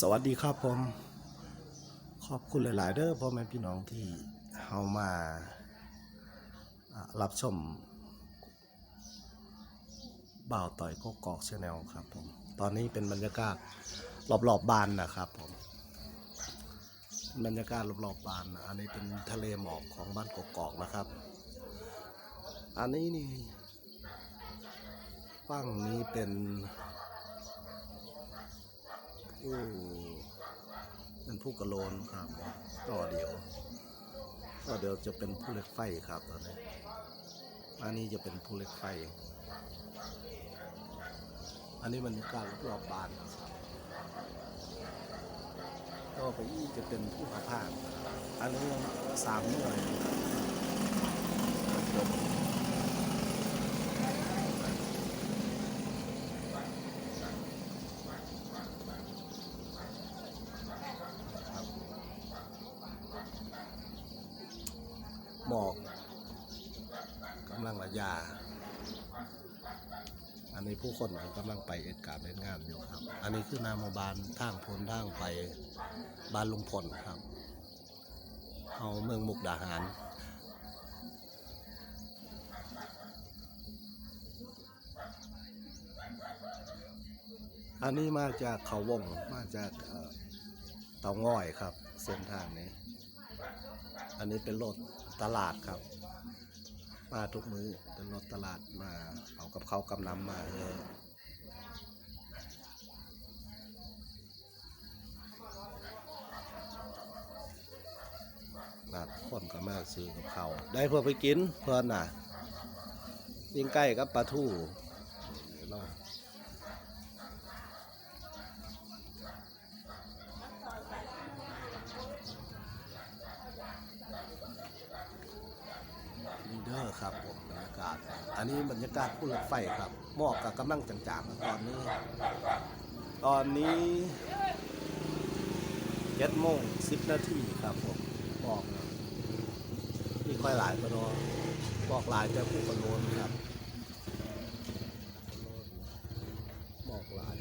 สวัสดีครับผม ขอบคุณหลาย ๆ เด้อพ่อแม่พี่น้องที่เฮามารับชมบ่าวต่อยกกอกชาแนลครับผม ตอนนี้เป็นบรรยากาศรอบๆบบ้านนะครับผม บรรยากาศรอบๆบบ้าน อันนี้เป็นทะเลหมอกของบ้านกกอกนะครับ อันนี้นี่ฝั่งนี้เป็น ผู้เป็นผู้กระโลนครับต่อเดียวต่อเดียวจะเป็นผู้เล็กไฟครับตอนนี้อันนี้จะเป็นผู้เล็กไฟ อันนี้บรรยากาศรอบๆบ้านครับก็ไปอีจะเป็นผู้ขับผ่านอันนี้สามหน่วยครับผมหมอก กำลังระยา อันนี้ผู้คนกำลังไปเอ็ดการเล่นงานอยู่ครับ อันนี้คือนามบานทางพลทางไปบ้านลุงพลครับเอาเมืองมุกดาหารอันนี้มาจากเขาวงมาจากเอ่อเตาง่อยครับ เส้นทางนี้ อันนี้เป็นรถตลาดครับ มาทุกมือตลอดตลาดมาเอากับเขากำนำมาเออนัดคนก็มาซื้อกับเขาได้เพื่อไปกินเพื่อนน่ะยิงใกล้กับปลาทูเนาะนี่เด้อครับผมบรรยากาศ อัน นี้บรรยากาศผู้รถไฟครับหมอกกับกำลังจางๆตอนนี้ ตอนนี้เจ็ดโมงสิบนาทีครับผมบอกนี่ค่อยหลายกระโดบอกหลายแต่ผู้กระโดนครับบอกหลาย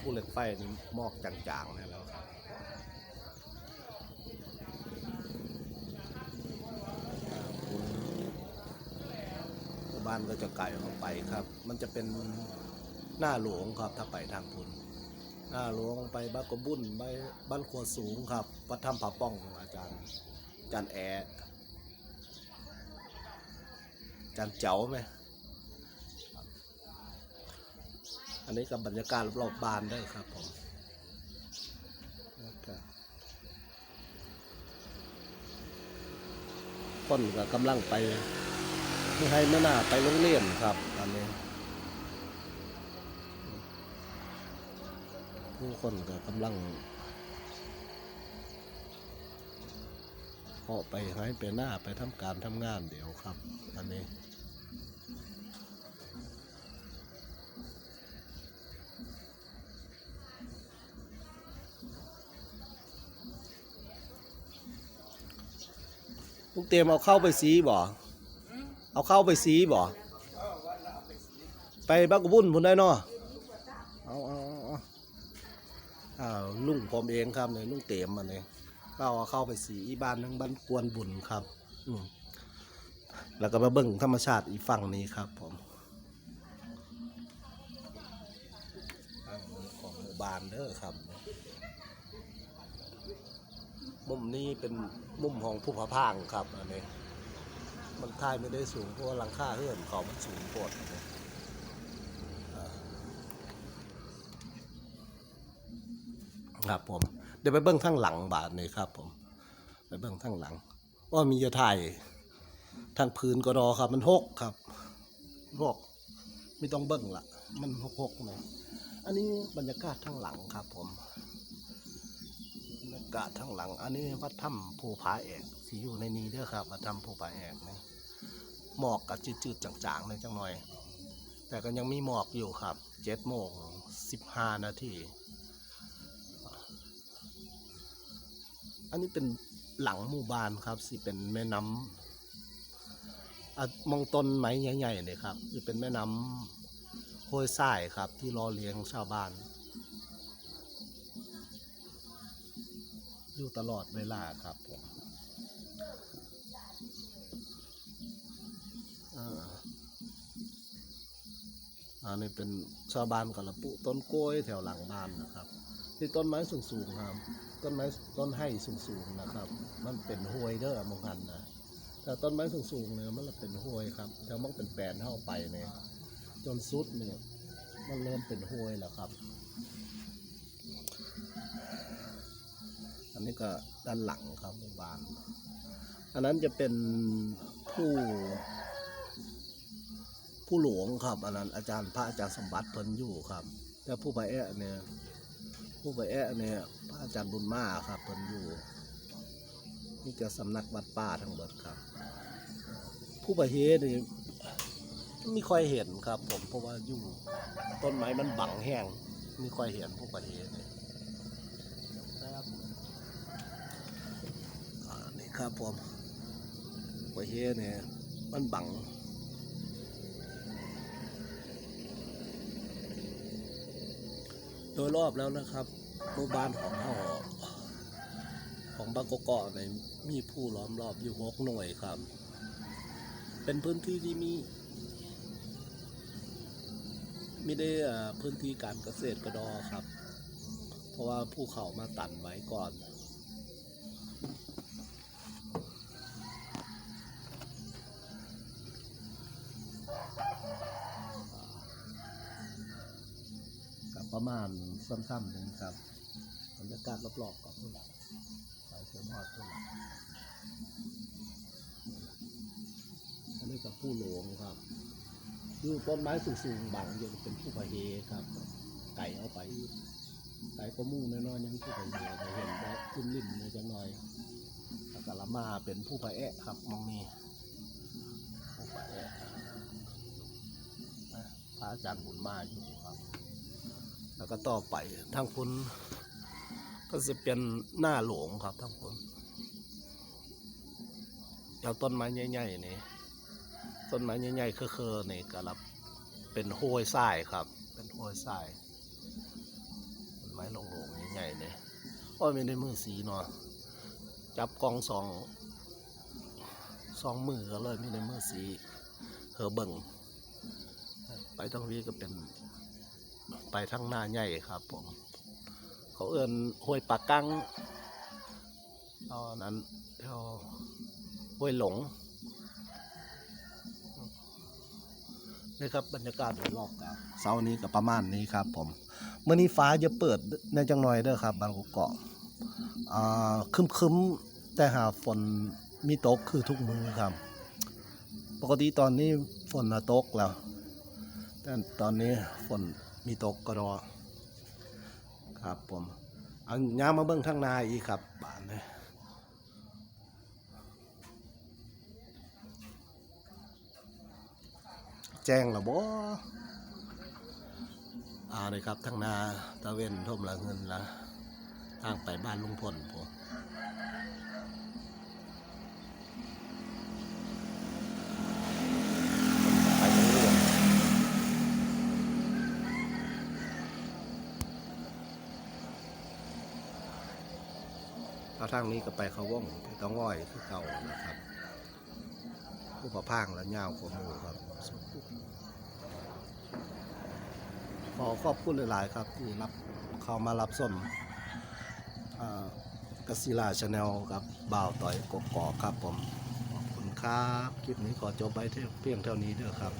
ผู้เหล็กไฟนี่หมอกจางๆนะแล้วครับ บ้านก็จะไกลออกไปครับ มันจะเป็นหน้าหลวงครับถ้าไปทางพุนหน้าหลวงไปบ้านกบุ่นไปบ้านขวดสูงครับวัดถ้ำผาป้องของอาจารย์อาจารย์แออาจารย์เจ๋าไหมอันนี้กับบรรยากาศรอบๆบ้านได้ครับผมแล้นก็กำลังไป ไม่ให้ไม่น่าไปโรงเรียนครับตอนนี้ผู้คนก็กำลังเออกไปให้ไปหน้าไปทำการทำงานเดี๋ยวครับ อันนี้ลูกเตรียมเอาเข้าไปสีบ่ เอาเข้าไปสีบ่ไปบักกะบุ่นพุ่นได้เนาะเอาเอาเอาเอาอ้าวลุงผมเองครับเนี่ยลุงเต็มมันเนี่ยเราเอาเข้าไปสีอีบ้านนึงบ้านกวนบุญครับ อืมแล้วก็มาเบิ่งธรรมชาติอีฝั่งนี้ครับผมของหมู่บ้านเด้อครับ มุมนี้เป็นมุมของผู้ผาพางครับอันนี้ มันท้ายไม่ได้สูงเพราะว่าหลังคาเฮือนเขามันสูงโปดครับผมเดี๋ยวไปเบิ้งข้างหลังบาทนี่ครับผม ไปเบิ้งข้างหลังว่ามีจะถ่ายทางพื้นก็รอครับ มันหกครับหกไม่ต้องเบิ้งละมันหกหกนะอันนี้บรรยากาศข้างหลังครับผมบรรยากาศข้างหลัง อันนี้วัดถ้ำภูผาแอก สีอยู่ในนี้เด้อครับวัดถ้ำภูผาแอกนะหมอกกับจืดๆจางๆเลยจังหน่อย แต่ก็ยังมีหมอกอยู่ครับเจ็ดโมงสิบห้านาทีอันนี้เป็นหลังหมู่บ้านครับสิเป็นแม่น้ำมองต้นไม้ใหญ่ๆเนี่ยครับคือเป็นแม่น้ำห้วยทรายครับ ที่รอเลี้ยงชาวบ้าน อยู่ตลอดเวลาครับผม อันนี้เป็นชาวบ้านกับระปุต้นกล้วยแถวหลังบ้านนะครับที่ต้นไม้สูงๆครับ ต้นไม้ต้นไห้สูงๆนะครับ มันเป็นห้วยเด้อมองกันนะแต่ต้นไม้สูงๆเนี่ยมันละเป็นห้วยครับแต่มันเป็นแปลนเข้าไปเนี่ยจนสุดเนี่ยมันเริ่มเป็นห้วยแล้วครับอันนี้ก็ด้านหลังครับบ้าน อันนั้นจะเป็นผู้ ผู้หลวงครับอันนั้นอาจารย์พระอาจารย์สมบัติเพิ่นอยู่ครับ แต่ผู้ไปแอะเนี่ยผู้ไปแอะเนี่ยพระอาจารย์บุญมาครับเพิ่นอยู่นี่จะสำนักวัดป่าทั้งหมดครับ ผู้ไปเฮนี่ไม่ค่อยเห็นครับ ผมเพราะว่าอยู่ต้นไม้มันบังแห้งไม่ค่อยเห็นผู้ไปเฮนี่ครับอ่านี่ครับผมผู้ไปเฮเนี่ยมันบัง ดยรอบแล้วนะครับหมู่บ้านของเราของบางกอกเกาะเนี่ยมีผู้ล้อมรอบอยู่หกหน่วยครับ เป็นพื้นที่ที่มีไม่ได้พื้นที่การเกษตรกระดอครับ เพราะว่าภูเขามาตันไว้ก่อน กับ ประมาณค่ำๆหนึ่งครับบรรยากาศรอบๆกับพุ่นไปเชื่อมอดพุ่นอันนี้กับผู้หลวงครับอยู่ต้นไม้สูงๆบังอยู่เป็นผู้พะเฮครับ ไก่เอาไปไก่ก็มุ่งน้อยๆยังผู้พะเฮเราเห็นได้ขึ้นริมเลยจังหน่อยก็ละมาเป็นผู้พะแอะครับมองนี่ผู้พะแอะนะพระอาจารย์บุญมาอยู่ แล้วก็ต่อไปทางคุณก็จะเป็นหน้าหลวงครับทางคุณแล้วต้นไม้ใหญ่ๆนี่ต้นไม้ใหญ่ๆเคอๆนี่ก็รับเป็นห้วยทรายครับ เป็นห้วยทรายต้นไม้หลงๆใหญ่ๆนี่อ้ยไม่ได้มือสีเนาะจับกองสองสองมือก็เลยไม่ได้มือสีเหอเบิ่งไปต้องวีก็เป็น ไปทางหน้าใหญ่ครับผม เขาเอินห้วยปากกังตอนนั้นเท่าห้วยหลงนี่ครับบรรยากาศโดยรอบครับเสาร์นี้ก็ประมาณนี้ครับผมเมื่อนี้ฟ้าจะเปิดในจังหน่อยเด้อครับ บางกอกเกาะอ่าคึมแต่หาฝนมีตกคือทุกมือครับ ปกติตอนนี้ฝนตกแล้ว แต่ตอนนี้ฝน มีตกกระดอครับผมเอาย้ามาเบิ้งทางนาอีกครับบานนี้แจ้งแล้วบ่อาเลยครับทางนาตะเวนท่มละเงินละทางไปบ้านลุงพลผมไปทางเรื่อง ถ้า ทางนี้ก็ไปเขาว่องไปต้องง่อยคือเก่านะครับผู้ประพางและเงาวกว่ามูครับ ขอขอบคุณหลาย ๆ ครับที่รับเข้ามารับส้มกศิลาชาแนลกับบ่าวต่อยกกอกครับผม ขอบคุณครับ คลิปนี้ขอจบไปเพียงเท่านี้เด้อครับ